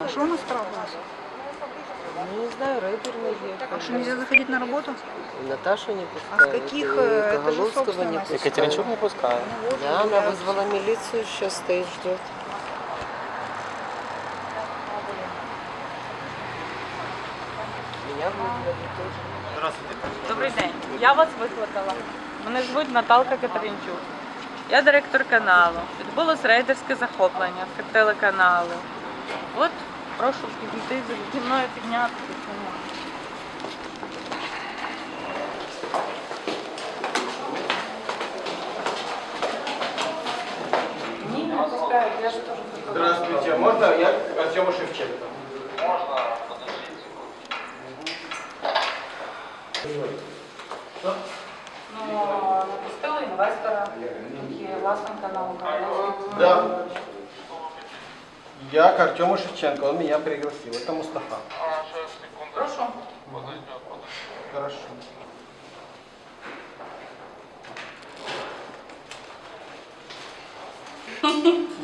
А что у нас трапилось? Ну, не знаю, рейдер А что, наехал. нельзя заходить на работу? Наташу не А с пускают. каких, и э, это же Коголовского не собственность? пускают. Екатеринчук не пускає. Ну вот, Да, она гуляют. вызвала милицию, сейчас стоит, ждет. Меня вызвали тоже. Добрий день. Я вас викликала. Мене звуть Наталка Катеринчук. Я директор каналу. Відбулось рейдерське захоплення телеканалу. От прошу підійти зі мною піднятися. Ні, не пускають, я ж теж Здравствуйте, можно я к Артему Шевченко? Ну, напустили інвестора, який власник каналу. Да. Я к Артему Шевченко, он меня пригласил. Это Мустафа. Прошу. Хорошо.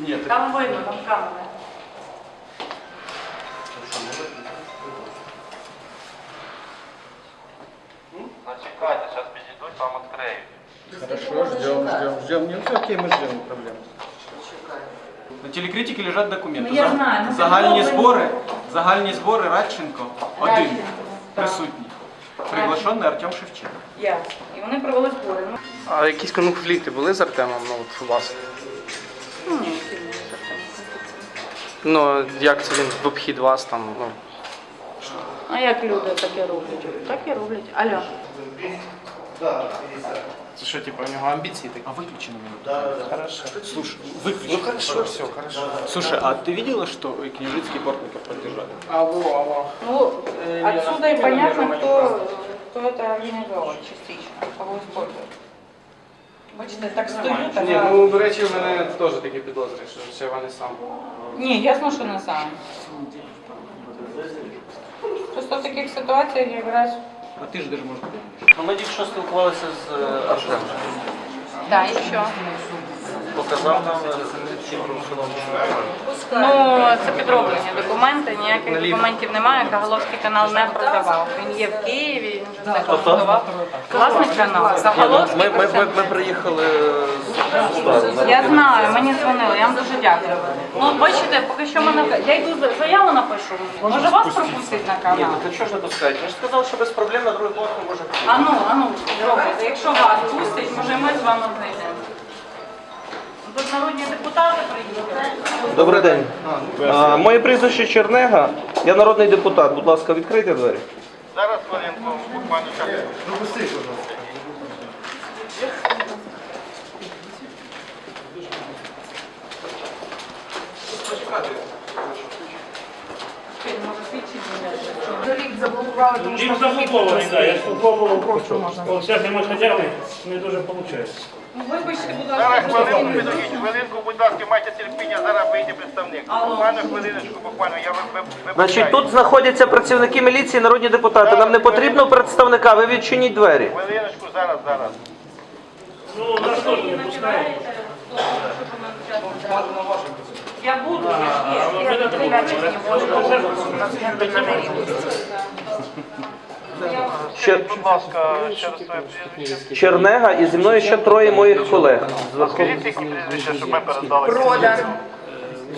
Нет, Там видно, там камера. Начекайте, зараз підійдуть, вам відкриють. Хорошо, ждем, ждем, ждем. Не, ну, окей, мы ждем, не проблема. На телекритиці лежать документи. Ну, я За- знаю, ну, Загальні це збори, загальні збори Радченко один Радченко, так. присутній. Приглашений Артем Шевченко. Я. І вони провели збори. Ну, А якісь конфлікти були з Артемом, ну от у вас? ну, ні, які вони так там. Ну, як це він в обхід вас там, ну. А як люди таке роблять? Так і роблять. Алло. Це що, типу, у нього амбіції такі? А выключи на минуту. Хорошо. Слушай, выключи. Ну хорошо, все, хорошо. Слушай, а ты видела, что и Княжицкий Портников поддержали? Алло, алло. Ну, Э, отсюда я и понятно, не кто, кто это организовал частично, кого используют. Бачите, так стою, так. Ні, ну, до речі, в мене теж такі підозри, що ще вони сам. Ні, ясно, що не сам. Просто в таких ситуаціях якраз. а ти ж де ж можеш Ну, ми тільки що спілкувалися з Артемом. Так, і що? Показав нам встановлення. Ну, це підроблені документи, ніяких документів немає. Кагаловський канал не продавав. Він є в Києві, він вже все продавав. Власник каналу. Кагаловський Ми, ми, ми, ми приїхали з Я знаю, мені дзвонили, я вам дуже дякую. Ну, бачите, поки що мене. Я йду за- заяву напишу. Може вас пропустять на канал? Та що ж не пускають? Ви ж сказали, що без проблем на другий блок ми можемо. А ну, а ну, зробите. Якщо вас пустять, може ми з вами знайдемо. Тут народні депутати приїхали. Добрий день. А, моє прізвище Чернега. Я народний депутат. Будь ласка, відкрийте двері. Зараз хвилинку, буквально час. Може, свідчить Він заблокований, так, я спробував просто. Всякими ходями не дуже виходить. Ну, Вибачте, будь Зараз ласка, хвилинку підійдіть, хвилинку, будь ласка, майте терпіння, зараз вийде представник. Буквально хвилиночку, буквально, я ви- ви- Значить, тут знаходяться працівники міліції, народні депутати. Нам не потрібно представника. Ви відчиніть двері. Хвилиночку, зараз, зараз. Ну, нас теж не пускають. Я буду, я ж є. не Будь ласка, прізвище. Чернега і зі мною ще троє моїх колег. Скажіть які прізвище, щоб ми передали. Продан.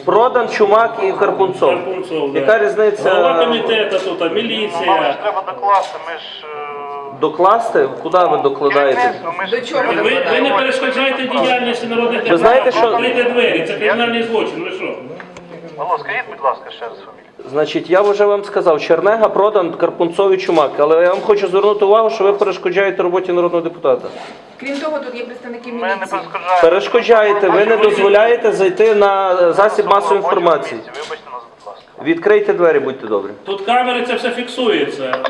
Продан, Чумак і Карпунцов. Карпунцов, да. Яка різниця? Голова комітету тут, а Нам ж міліція. треба докласти, ми ж... е, Докласти? Куди ви докладаєте? керівництво, ми ж... До чого Ви, ви не перешкоджаєте діяльності народних Ви знаєте, що- Відкрийте двері, це кримінальний злочин, ви що? Алло, скажіть, будь ласка, ще раз фамілію. Значить, я вже вам сказав, Чернега, Продан, Карпунцов і Чумак. Але я вам хочу звернути увагу, що ви перешкоджаєте роботі народного депутата. Крім того, тут є представники Ми не міліції. перешкоджаємо. Перешкоджаєте, ви не дозволяєте зайти на засіб масової інформації. Вибачте нас, будь ласка. Відкрийте двері, будьте добрі. Тут камери це все фіксується.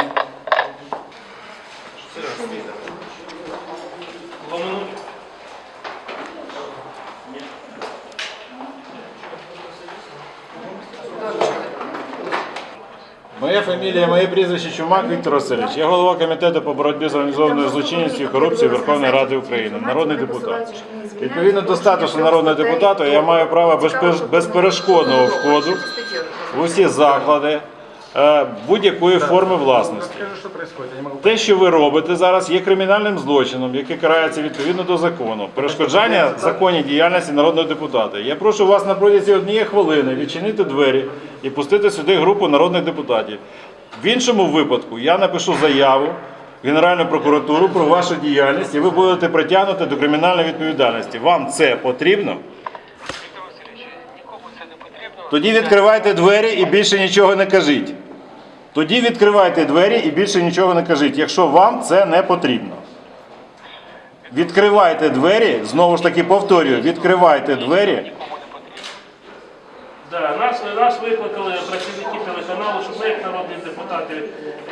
Моя фамілія, моє прізвище Чумак Віктор Васильович. Я голова комітету по боротьбі з організованою злочинністю і корупцією Верховної Ради України, народний депутат. Відповідно до статусу народного депутата, я маю право безпе- безперешкодного входу в усі заклади будь-якої форми власності. Скажи, что происходит, я не могу Те, що ви робите зараз, є кримінальним злочином, який карається відповідно до закону. Перешкоджання законній діяльності народного депутата. Я прошу вас на протязі однієї хвилини відчинити двері і пустити сюди групу народних депутатів. В іншому випадку я напишу заяву в Генеральну прокуратуру про вашу діяльність, і ви будете притягнути до кримінальної відповідальності. Вам це потрібно? Тоді відкривайте двері і більше нічого не кажіть. Тоді відкривайте двері і більше нічого не кажіть, якщо вам це не потрібно. Відкривайте двері, знову ж таки повторюю, відкривайте двері. Да, нас, нас викликали працівники телеканалу, щоб ми, як народні депутати,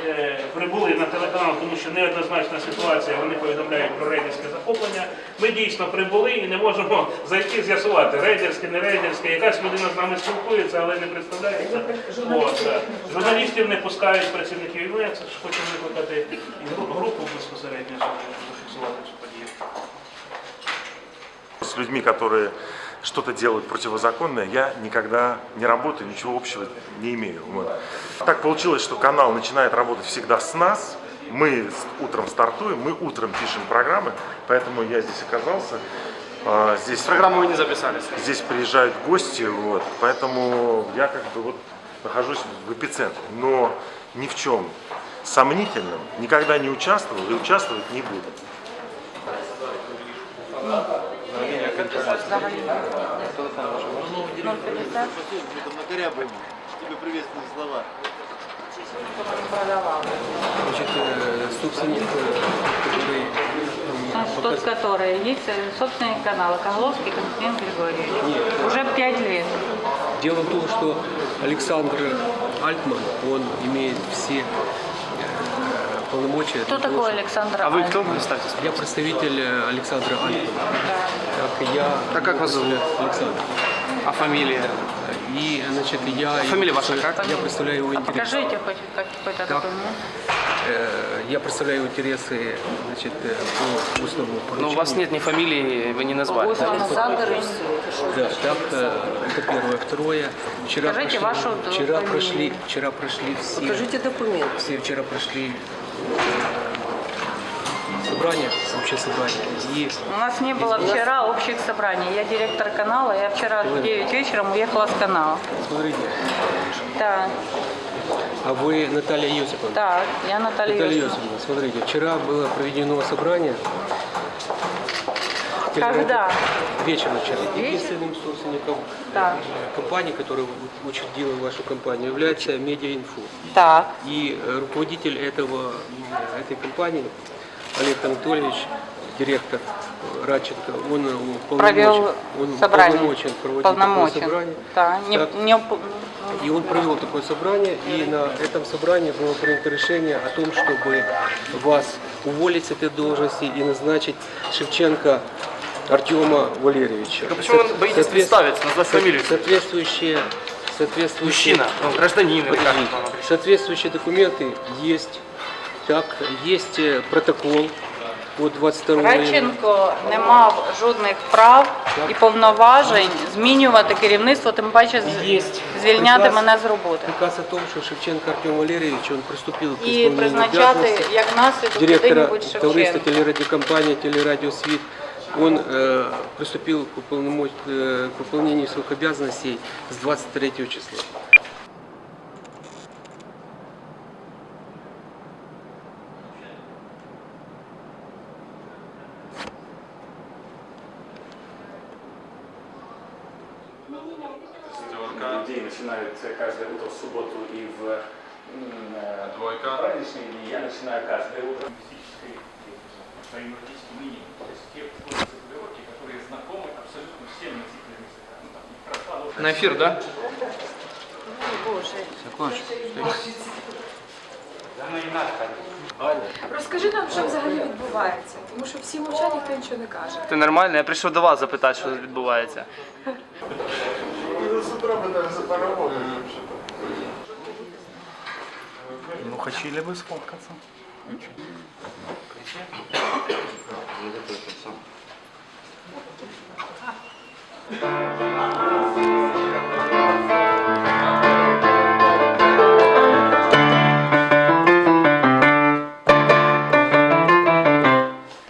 е, прибули на телеканал, тому що неоднозначна ситуація, вони повідомляють про рейдерське захоплення. Ми дійсно прибули і не можемо зайти з'ясувати, рейдерське, не рейдерське. Якась людина з нами спілкується, але не представляється. От, е, журналістів не пускають працівників. І ми це хочемо викликати і гру- групу безпосередньо, щоб зафіксувати цю подію. С людьми, которые что-то делают противозаконное, я никогда не работаю, ничего общего не имею. Вот. Так получилось, что канал начинает работать всегда с нас. Мы утром стартуем, мы утром пишем программы, поэтому я здесь оказался. А, Здесь, Программу вы не записали. здесь приезжают гости, вот, поэтому я как бы вот нахожусь в эпицентре, но ни в чем сомнительном никогда не участвовал и участвовать не буду сказать взагалі. Телефон ваш можна? 050. Макаря був. Тебе приветственные слова. Продавала. Значит, э, собственник, который... Тот, который есть, э, собственник канала Когловский Константин Григорьевич. Нет. Э, Уже пять лет. Дело в том, что Александр Альтман, он имеет все полномочия. Кто такой чтобы- Александр А вы кто? Представьтесь. Я представитель Александра Альтмана. Так, я... А как вас зовут? Александр. А фамилия? И, значит, я... Фамилия ваша как? Я представляю его интересы. Покажите хоть какой-то документ. Я представляю интересы, значит, по устному Но поручению. Ну, у вас нет ни фамилии, вы не назвали. Александр и все. Да, так, это первое. Второе, вчера Скажите прошли, вашу вчера фамилию. прошли, вчера прошли все, Покажите документ. все вчера прошли собрание, общее собрание. И У нас не было вчера общих собраний. Я директор канала. Я вчера в 9 вечером уехала с канала. смотрите, Так, а вы Наталья Йосиповна? так, я Наталья, Наталья Йосифовна. Йосиповна, смотрите, вчера было проведено собрание. Когда? Вечером вчера. Вечер? Единственным собственником Так. э, компании, которая учредила вашу компанию, является Медиаинфо. Так. И э, руководитель этого, этой компании, Олег Анатольевич, директор э, Радченко, он э, Провел он собрание. уполномочен проводить Полномочен. такое собрание. Да, не, Так. не И он провел такое собрание, и на этом собрании было принято решение о том, чтобы вас уволить с этой должности и назначить Шевченко Артема Валерьевича. Так а почему вы боитесь Соответ- представиться, назвать фамилию? Соответствующие, соответствующие, Мужчина, ну, гражданин. Соответствующие документы есть. Так, есть э, протокол от 22 июня. Радченко не мав жодних прав і повноважень змінювати керівництво, тим паче з- Есть звільняти приказ- мене з роботи. Приказ о том, что Шевченко Артем Валерьевич, он приступил к І исполнению призначати обязанностей як наслідок директора куди-небудь товариства Шевченка. телерадиокомпании «Телерадио Свит». Он э, приступил к, уполномо- э, к выполнению своих обязанностей с 23 числа. Двойка. праздничные дни. Я начинаю каждое утро. По юридическим минимум. То есть те формулировки, которые знакомы абсолютно всем носителям языка. Ну, там, не прошла На эфир, да? Да ну и надо, конечно. Розкажи нам, що взагалі відбувається, тому що всі мовчать, ніхто нічого не каже. Це нормально, я прийшов до вас запитати, що відбувається. Хотіли би сфоткатися?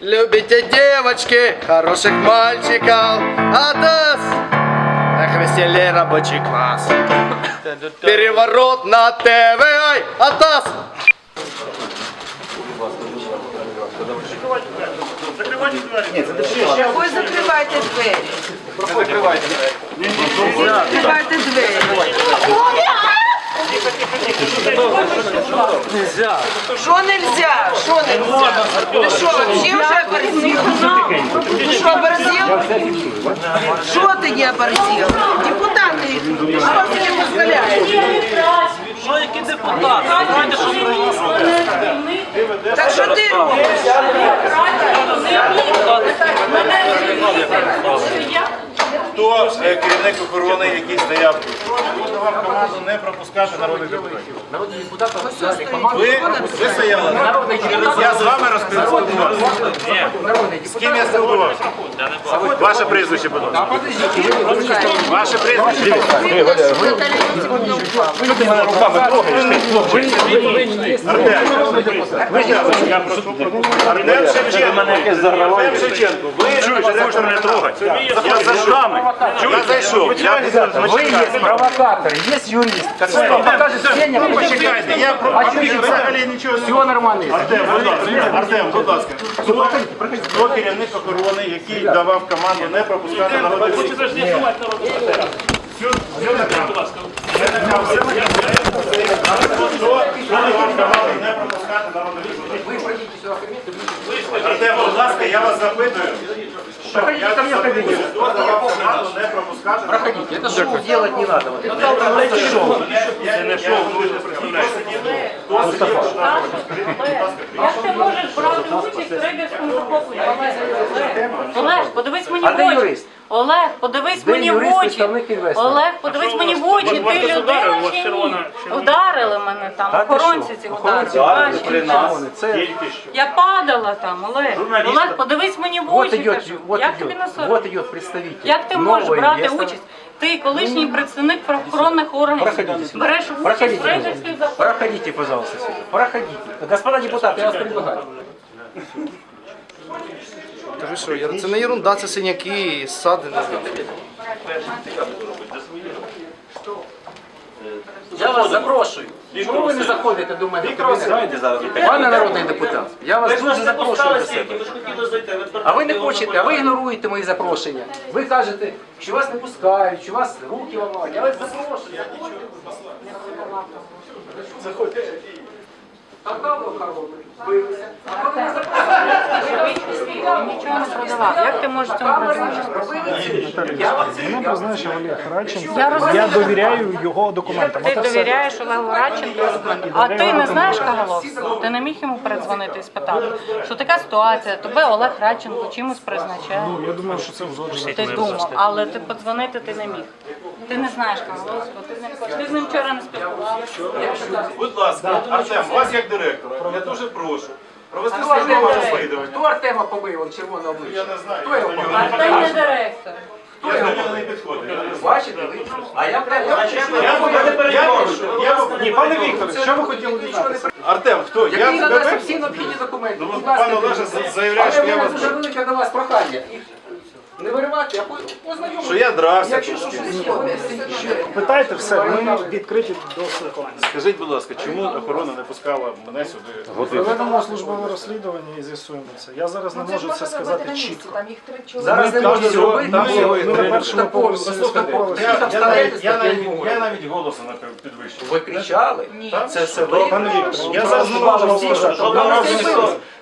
Любите девочки хороших мальчиков, а нас на рабочий класс. Переворот на ТВ, ай, Атас! Закривайте двері. Ви закривайте двері. Закривайте двері. Що нельзя? Що нельзя? Ти що, вообще вже оборзів? Ти що, оборзів? Що ти не оборзів? Депутати, що ти не? Що які депутати? Знаєте, що Так що ти робиш? Хто е, керівник охорони, який стояв тут? Хто давав команду не пропускати народних депутатів? Народні депутати. Ви, ви стояли? Я з вами розпілкувався. З ким я спілкувався? Ваше прізвище, будь ласка. Ваше прізвище. Артем Шевченко. Артем Шевченко. Ви директор не трогайте. Я зайшов. Я зайшов. Ви є Провокатор, є юрист, який вам покаже сведения, Ну, я взагалі нічого не Все нормально. Артем, будь ласка, Артем, будь ласка. Хто, хто керівник охорони, який давав команду не пропускати народних Хочете депутатів? з'ясувати народний депутат. Будь ласка. Артем, будь ласка, я вас запитую. Проходите ко мне в кабинет. Проходите, это шоу. Делать не надо. Це не шоу, Это шоу. Хто сидів тут на Скажіть, будь ласка, Як ти можеш брати участь в рейдерському захопленні? Олег, подивись мені А в де очі. юрист? Олег, подивись Де мені в юрист, очі. представник інвестора? Олег, подивись мені в очі. Ти людина чи ні? Ударили мене там, Та ти охоронці що? ці Охоронці ударили. ударили Бачиш? Це тільки що. Я падала там, Олег. Олег, подивись мені в вот очі. идет, кажу. вот Як тобі идет, на вот идет представитель. Як ти можеш нового брати инвестора. участь? Ти колишній представник правоохоронних органів. Проходите сюда. Береш участь Проходите, в рейдерських пожалуйста. захопленнях. Проходите, пожалуйста, сюда. Проходите. Господа депутаты, я вас предлагаю. Та що я- це не ерунда, це синяки, ссадини. Я вас запрошую. Чому ви не заходите до мене в кабінет? Пане народний депутат, я вас дуже запрошую до себе. А ви не хочете, а ви ігноруєте мої запрошення. Ви кажете, що вас не пускають, що вас руки ламають. Я вас запрошую. Заходьте. Какао коробки. Билися. А коли не? Нічого не продавав. Як ти можеш цьому брати призначив Олег Радченко. Я розумію. Я довіряю його документам. Ти довіряєш Олегу Радченку, а ти не знаєш Кагаловського? Ти не міг йому передзвонити і спитати, що така ситуація, тебе Олег Радченко чимось призначає. Ну, Я думаю, що це узгоджено. Ти думав, але ти подзвонити ти не міг. Ти не знаєш Кагаловського, ти з ним ти з ним вчора не спілкувався. Будь ласка, Артем, вас як директора, я дуже прошу провести Хто Артема службове побив? розслідування. Хто Артема побив, он червоне обличчя? Я не знаю. Хто його побив? А ти не директор. Я до нього не підходив. я не знаю. Бачите, ви? А я Я пишу, я Ні, пане Вікторе, що ви хотіли дізнатися? Артем, хто? Я Який надасть всі необхідні документи? Ну, Будь пан Олеже дивіться. заявляє, що Але я в мене вас... дуже велике до вас прохання. Їх Не виривати, а по- познайомитися. Що я дрався Якщо Питайте все, ми відкриті до спілкування. Скажіть, будь ласка, чому охорона не пускала мене сюди? Проведемо службове розслідування і з'ясуємо це. Я зараз не можу це сказати чітко. Зараз не Там можна зробити. там всього і Ми на три першому Такого, поверсі послухайте, спілкувалися. я- Я, там я, навіть, я, навіть, я навіть голосу не підвищив. Ви кричали? Так? Це все ви? Пане я зараз не можу вам сказати.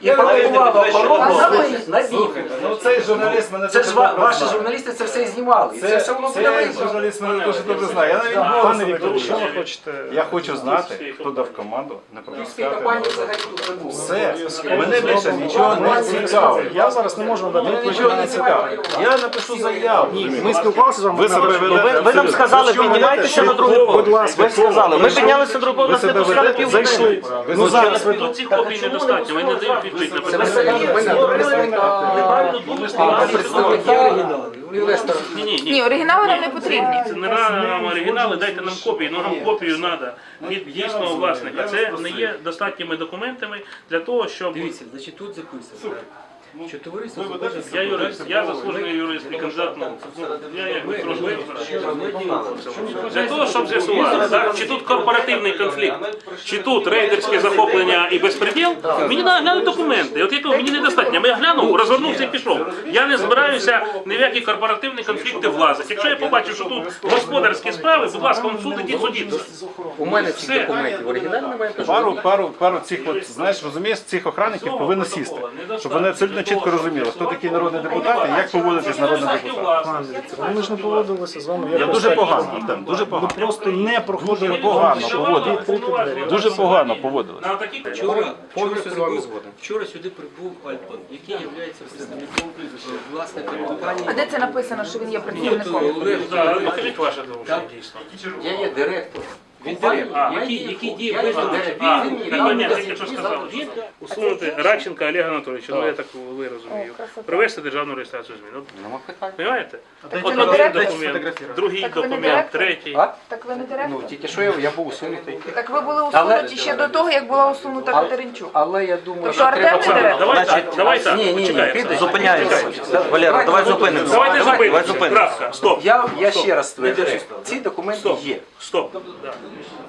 І провокувала охорону на бійку. Ну цей журналіст мене Це ж запитав, ва- ваші журналісти це все і знімали. І це, все воно буде Це видно. журналіст мене дуже добре знає. Я навіть Пане не Вікторе, що ви хочете? Я хочу знати, хто дав команду не пропускати. компанії взагалі тут не було. Все, мене більше нічого не цікавить. Я зараз не можу Мене відповідь нічого на не цікавить. Я напишу заяву. Ми спілкувалися з вами. Ви себе ведете. Ви, ви нам абсолютно. сказали, Ви що піднімайтеся ведете? на другий Будь поверх. ласка, Ви сказали. Ми піднялися на другий поверх, Ви нас не себе пускали ведете? півгодини. Зайшли. Ну зараз ви Тут цих копій недостатньо, ми не дають відповідь на Це питання. взагалі представники Інвестор. Ні, ні, ні. Ні, оригінали нам не потрібні. Це не треба нам оригінали, дайте нам копії, ну нам копію треба від дійсного власника. Це не є достатніми документами для того, щоб Дивіться, значить тут записано, що товариство я юрист, я заслужений юрист і кандидат наук. Ну, Я як би трошки для того, щоб з'ясувати, так, чи тут корпоративний конфлікт, чи тут рейдерське захоплення і безпреділ, мені треба глянути документи. От якого мені недостатньо. Я глянув, розвернувся і пішов. Я не збираюся ні в які корпоративні конфлікти влазити. Якщо я побачу, що тут господарські справи, будь ласка, он суд ідіть судіться. У мене цих Все. документів немає. Пару, пару, пару цих, от, знаєш, розумієш, цих охранників повинно сісти, щоб вони абсолютно чітко розуміли, хто такий народний депутат і як поводитись з народним депутатом. Ми ж не поводилися з вами. Я дуже погано, Артем, дуже погано. Ми Просто не проходили погано поводились. Дуже погано поводились. Вчора, вчора, сюди, вчора сюди прибув Альпан, який є представником е, власника компанії. А де це написано, що він є працівником? Олег, Так, Покажіть ваше доручення дійсно. Я є директор. Він компанії. директор, Я який, є- який діє я без є доручення. директор. А, так, ні, вказівки, тільки сказали. завтра. Усунути Радченка Олега Анатолійовича, ну я так ви розумію. Провести державну реєстрацію змін. От, Нема питань. Понимаєте? От один документ, другий Так ви не документ, директор? третій. А? Так ви не Ну, директор? тільки що я, я був усунутий. Так ви були Але- усунуті ще до того, як була усунута Але- Катеринчук. Але я думаю, Тобто що Артем треба не це... директор? Давай, так, давай так, ні, ні, ні, піде. Зупиняємося. Валера, давай зупинимося. Давайте Давай зупинимося. Крапка, стоп. Я, я ще раз Не стверджую, ці документи Стоп. є. Стоп. Да. Чого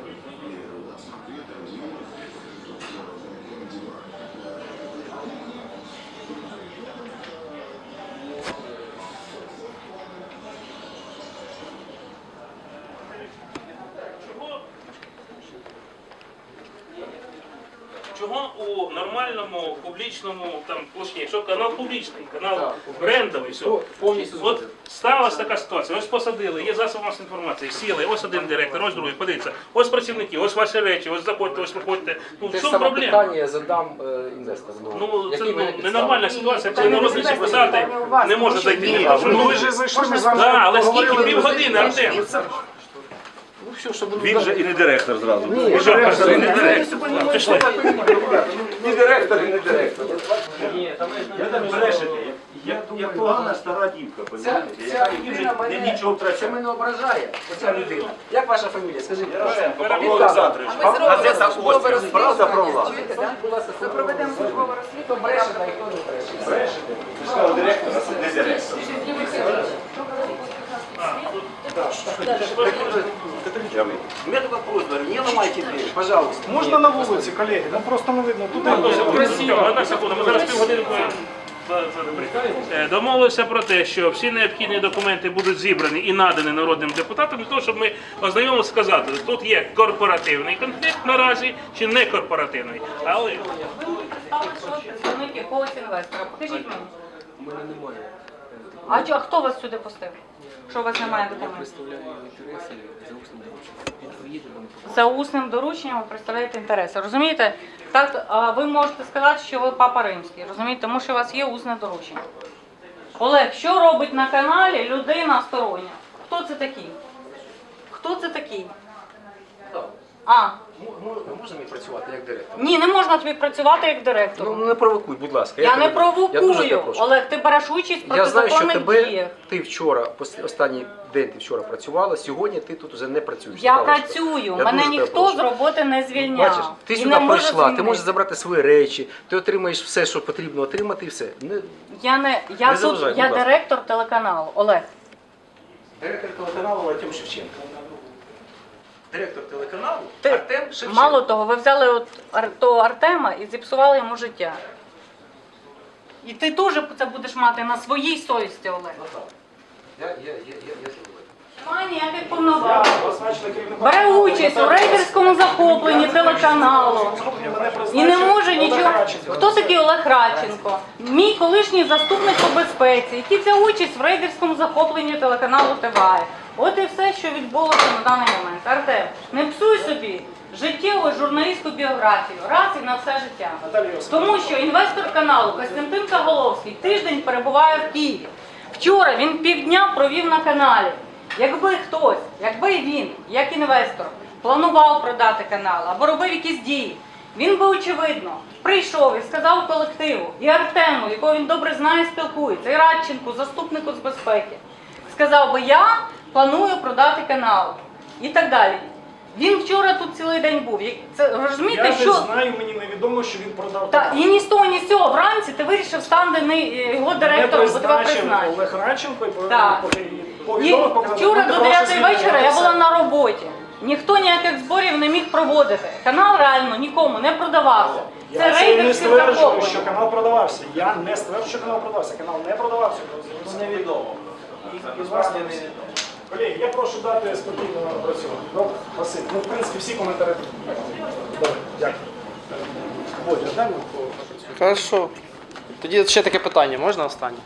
нормальному публічному там площині, якщо канал публічний, канал брендовий, все. Повністю От сталася така ситуація, ось посадили, є засоб масової інформації, сіли, ось один директор, ось другий, подивіться, ось працівники, ось ваші речі, ось заходьте, ось виходьте. Ну, Те в ж чому саме проблема? питання я задам е, інвестору. Ну, це Які ну, підстави? ненормальна ситуація, коли Питання народний вас, не може зайти. ні, ну, Ну ви ж зайшли, ми з вами Да, але скільки півгодини, Артем? Все, щоб Він же і не директор зразу. Ні, директор, пішли? не директор. Пішли. Ні директор, і не директор. Як, як погана стара дівка, Ця, ця людина мене, це мене ображає, оця людина. Як ваша фамілія? Скажіть, будь ласка. Павло Олександрович. А ми зробимо Газета службове «Ось». Правда про розслідування. вас? Чуєте, да? Будь ласка, Ми проведемо службове Хто розслідування. бреше, й хто не бреше. У меня только просьба, не ломайте дверь, пожалуйста. Можна на вулиці, колеги? Ну просто не видно. Туди одна секунда, ми зараз півгодини. Е, Домовилися про те, що всі необхідні документи будуть зібрані і надані народним депутатам для того, щоб ми ознайомилися сказати, тут є корпоративний конфлікт наразі чи не корпоративний. Але Представник якогось інвестора. Покажіть мені. Немає. А чо- а хто вас сюди пустив? Що у вас немає Я документів? представляю інтереси за усним дорученням. За усним дорученням ви представляєте інтереси. Розумієте? Так, а ви можете сказати, що ви папа римський, розумієте, тому що у вас є усне доручення. Олег, що робить на каналі людина стороння? Хто це такий? Хто це такий? А, Можна мені працювати як директор? ні, не можна тобі працювати як директор. Ну не провокуй, будь ласка. я не тебе- Я дуже провокую. прошу. Олег, ти береш участь в Я знаю, що тебе діях. ти вчора, останній день ти вчора працювала, сьогодні ти тут вже не працюєш. Я Наталочка. працюю, Я мене ніхто з роботи не звільняв. Бачиш, ти сюди прийшла, ти можеш забрати свої речі, ти отримаєш все, що потрібно отримати, і все. Не... Я не я Не тут, заважай, я директор телеканалу. Олег. Директор телеканалу Артем Шевченко. Директор телеканалу Ти- Артем Шевченко. Мало того, ви взяли от Ар- того Артема і зіпсували йому життя. І ти теж це будеш мати на своїй совісті, Олег. Я, я, я, я, я зроблю. Немає ніяких повноважень. Бере участь у рейдерському захопленні телеканалу. І не може нічого. Хто такий Олег Радченко? Мій колишній заступник по безпеці, який взяв участь в рейдерському захопленні телеканалу ТВА. От і все, що відбулося на даний момент. Артем, не псуй собі життєву журналістську біографію раз і на все життя. Тому що інвестор каналу Костянтин Каголовський тиждень перебуває в Києві. Вчора він півдня провів на каналі. Якби хтось, якби він, як інвестор, планував продати канал або робив якісь дії, він би очевидно прийшов і сказав колективу і Артему, якого він добре знає, спілкується, і Радченку, заступнику з безпеки, сказав би, я планую продати канал і так далі. Він вчора тут цілий день був. Це розумієте, Я що не знаю, мені невідомо, що він продав та канал. і ні з того, ні з цього вранці ти вирішив стати не е, його директором, бо тебе призначив. Олег Радченко і Так. по- і І повідомив, показав вчора до про ваше 9 вечора я Все. була на роботі. Ніхто ніяких зборів не міг проводити. Канал реально нікому не продавався. Я Це це не рейдерське стверджую, що канал продавався. Я не стверджую, що канал продавався. Канал не продавався. Ну, невідомо. І, і власне, Колеги, я прошу дати спокійно працювати. Добре, Василь. Ну, в принципі, всі коментарі. Добре, дякую. Дай Хорошо. Тоді ще таке питання, можна останнє?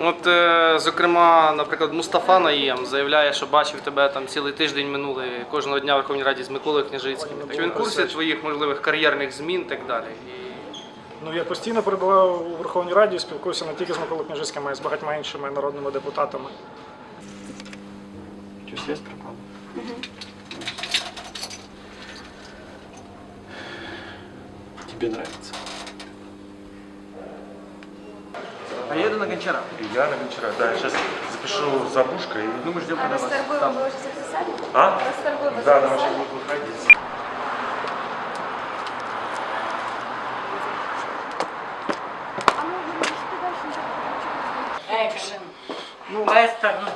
От, е, зокрема, наприклад, Мустафа Наєм заявляє, що бачив тебе там цілий тиждень минулий кожного дня в Верховній Раді з Миколою Княжицьким. Чи він в курсі твоїх можливих кар'єрних змін і так далі? І Ну, я постійно перебуваю у Верховній Раді, спілкуюся не тільки з Миколою Княжицьким, а й з багатьма іншими народними депутатами. есть есть пропал. Угу. Тебе нравится. А еду на Гончара. И я на Гончара, да. Сейчас запишу Забушка и... Ну, мы ждем, когда а вас там... Вы уже записали? А? Вы да, она вообще будет выходить. Экшен. Ну, вестерн. Ну,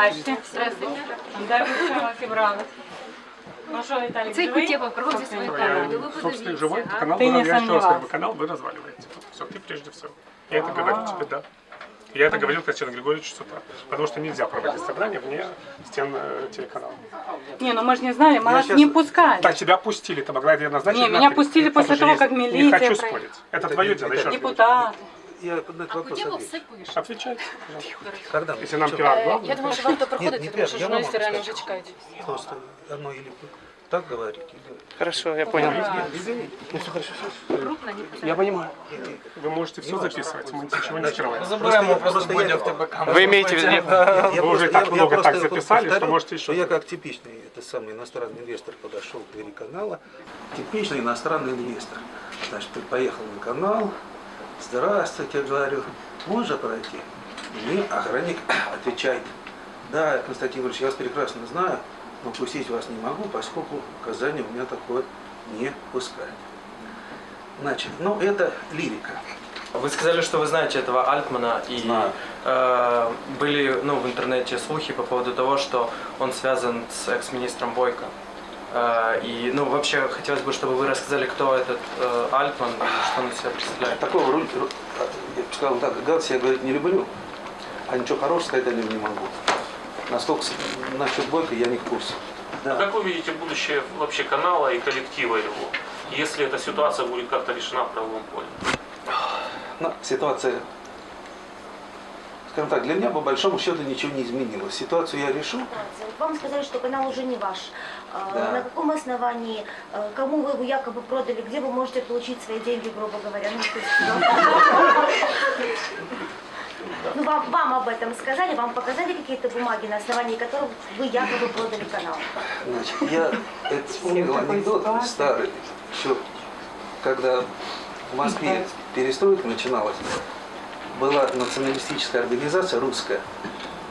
Здрасте. Здравствуйте. Де ви вчора зібрались? Ну що, Віталій, Цей живий? Кутєпов проходить свою команду. Ви Собственно, живой подивіться. канал, Ты не я еще раз сомневался. говорю, канал вы разваливаете. Все, ты прежде всего. Я это говорю тебе, да. Я это говорил Татьяне Григорьевичу с утра. Потому что нельзя проводить собрание вне стен э, телеканала. Не, ну мы же не знали, мы нас не пускали. Так, тебя пустили, ты могла это назначить. Не, на меня три. пустили Послушай, после того, есть- как Не милиция хочу про- спорить. Это твое дело, еще раз говорю. я на этот вопрос отвечу. Отвечайте. Когда? Если нам пират главное. Я думаю, що вам то проходить, не тому що пиар, я вам журналісти могу реально вже сказать. чекають. Просто одно или так говорить, или... Хорошо, я понял. Крупно, не Я понимаю. Вы можете все записывать, мы ничего не скрываем. Заберемо, просто я, я, Вы имеете в виду? я Вы уже просто- так много так просто записали, что можете еще Что я как типичный это самый иностранный инвестор подошел к двери канала. Типичный иностранный инвестор. Значит, ты поехал на канал. Здравствуйте, говорю. Можно пройти? Мне охранник отвечает. Да, Константин Иванович, я вас прекрасно знаю, но пустить вас не могу, поскольку указание у меня такое не пускать. Значит, ну это лирика. Вы сказали, что вы знаете этого Альтмана и Знаю. э, были ну, в интернете слухи по поводу того, что он связан с экс-министром Бойко. Э, и ну вообще хотелось бы, чтобы вы рассказали, кто этот э, Альтман и что он из себя представляет. Такого, ру- ру- я бы сказал так, гадости я говорить не люблю, а ничего хорошего сказать о нем не могу. Насколько с- насчет Бойко я не в курсе. Да. Как вы видите будущее вообще канала и коллектива его, если эта ситуация будет как-то решена в правовом поле? Но ситуация, скажем так, для меня по большому счету ничего не изменилось. Ситуацию я решу. Вам сказали, что канал уже не ваш. А, Да. На каком основании, а, кому вы его якобы продали, где вы можете получить свои деньги, грубо говоря? Ну, то есть, ну, вам, вам об этом сказали, вам показали какие-то бумаги, на основании которых вы якобы продали канал? Значит, я это вспомнил анекдот старый, еще когда в Москве перестройка начиналась, была националистическая организация русская,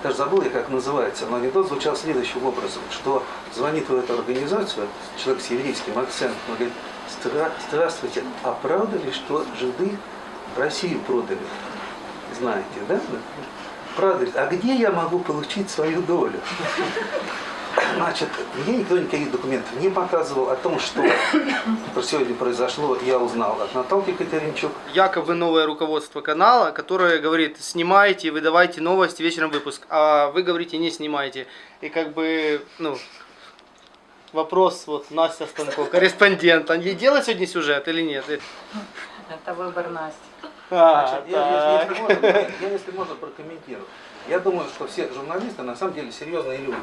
даже забыл я, как называется, но анекдот звучал следующим образом, что звонит в эту организацию человек с еврейским акцентом, он говорит, «Здра- здравствуйте, а правда ли, что жиды Россию продали? Знаете, да? Правда ли? А где я могу получить свою долю? Значит, мне никто никаких документов не показывал о том, что сегодня произошло, я узнал от Натальи Катеринчук. Якобы новое руководство канала, которое говорит, снимайте, выдавайте новости, вечером выпуск, а вы говорите, не снимайте. И как бы, ну, вопрос, вот, Настя Станко, корреспондент, а не делать сегодня сюжет или нет? И- Це вибір Насті. А, Значит, я, я- если можно, я, если можно, прокомментирую. Я думаю, что все журналисты на самом деле серьезные люди.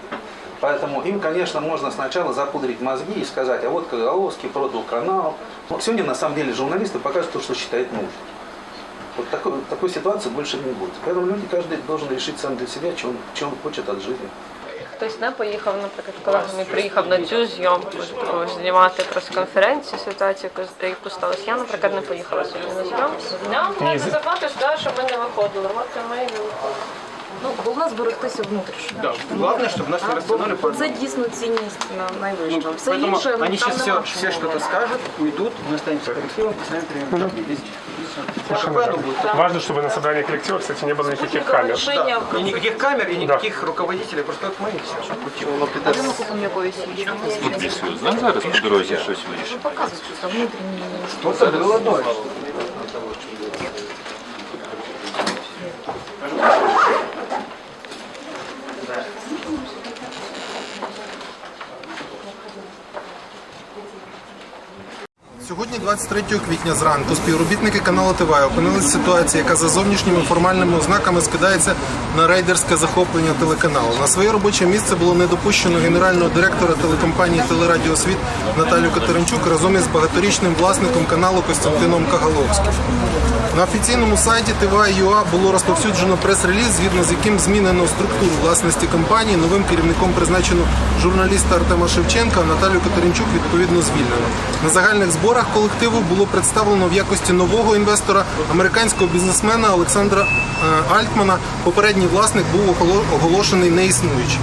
Поэтому им, конечно, можно сначала запудрить мозги и сказать, а вот Коголовский продал канал. Но сегодня на самом деле журналисты показывают то, что считают нужным. Вот такой, такой ситуации больше не будет. Поэтому люди, каждый должен решить сам для себя, что он, что он хочет от жизни. Хтось не поїхав, наприклад, колега не приїхав на цю зйомку, таку, знімати прес-конференцію, ситуацію, яку яку сталося. Я, наприклад, не поїхала сьогодні на зйомку. Нам вам зарплату що ми не виходили. От ми не виходили. Ну, головне зберегтися внутрішньо. Да, главное, чтобы нас не растянули по Це дійсно цінність на найвища. Все Поэтому інше они там сейчас все, нема все чого. что-то скажут, уйдут, мы останемся коллективом, и с нами примем Какое оно будет? Важно, чтобы на собрании коллектива, кстати, не было никаких камер. Рішення И никаких камер, и никаких руководителей, просто вот мы и все. ми купимо якоїсь свічки. зараз по дорозі щось вирішимо. Показують, що це внутрішні. Что-то было дольше. 23 квітня зранку, співробітники каналу ТВ опинилися в ситуації, яка за зовнішніми формальними ознаками скидається на рейдерське захоплення телеканалу. На своє робоче місце було не допущено генерального директора телекомпанії Телерадіосвіт Наталю Катеринчук разом із багаторічним власником каналу Костянтином Кагаловським. На офіційному сайті ТВА.ЮА було розповсюджено прес-реліз, згідно з яким змінено структуру власності компанії. Новим керівником призначено журналіста Артема Шевченка, Наталю Катеринчук відповідно звільнено. На загальних зборах колективу було представлено в якості нового інвестора американського бізнесмена Олександра е, Альтмана. Попередній власник був оголо- оголошений неіснуючим.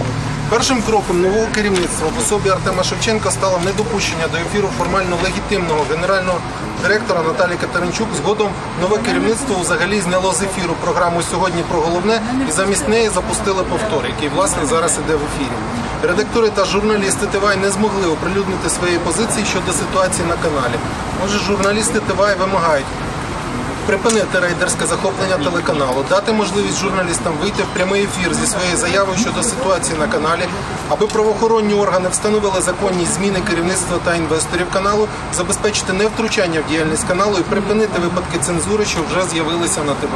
Першим кроком нового керівництва в особі Артема Шевченка стало недопущення до ефіру формально легітимного генерального директора Наталі Катеринчук. Згодом нове керівництво взагалі зняло з ефіру програму сьогодні про головне і замість неї запустили повтор, який власне зараз іде в ефірі. Редактори та журналісти ТВАЙ не змогли оприлюднити свої позиції щодо ситуації на каналі. Може, журналісти ТВАЙ вимагають припинити рейдерське захоплення телеканалу, дати можливість журналістам вийти в прямий ефір зі своєю заявою щодо ситуації на каналі, аби правоохоронні органи встановили законні зміни керівництва та інвесторів каналу, забезпечити невтручання в діяльність каналу і припинити випадки цензури, що вже з'явилися на ТВ.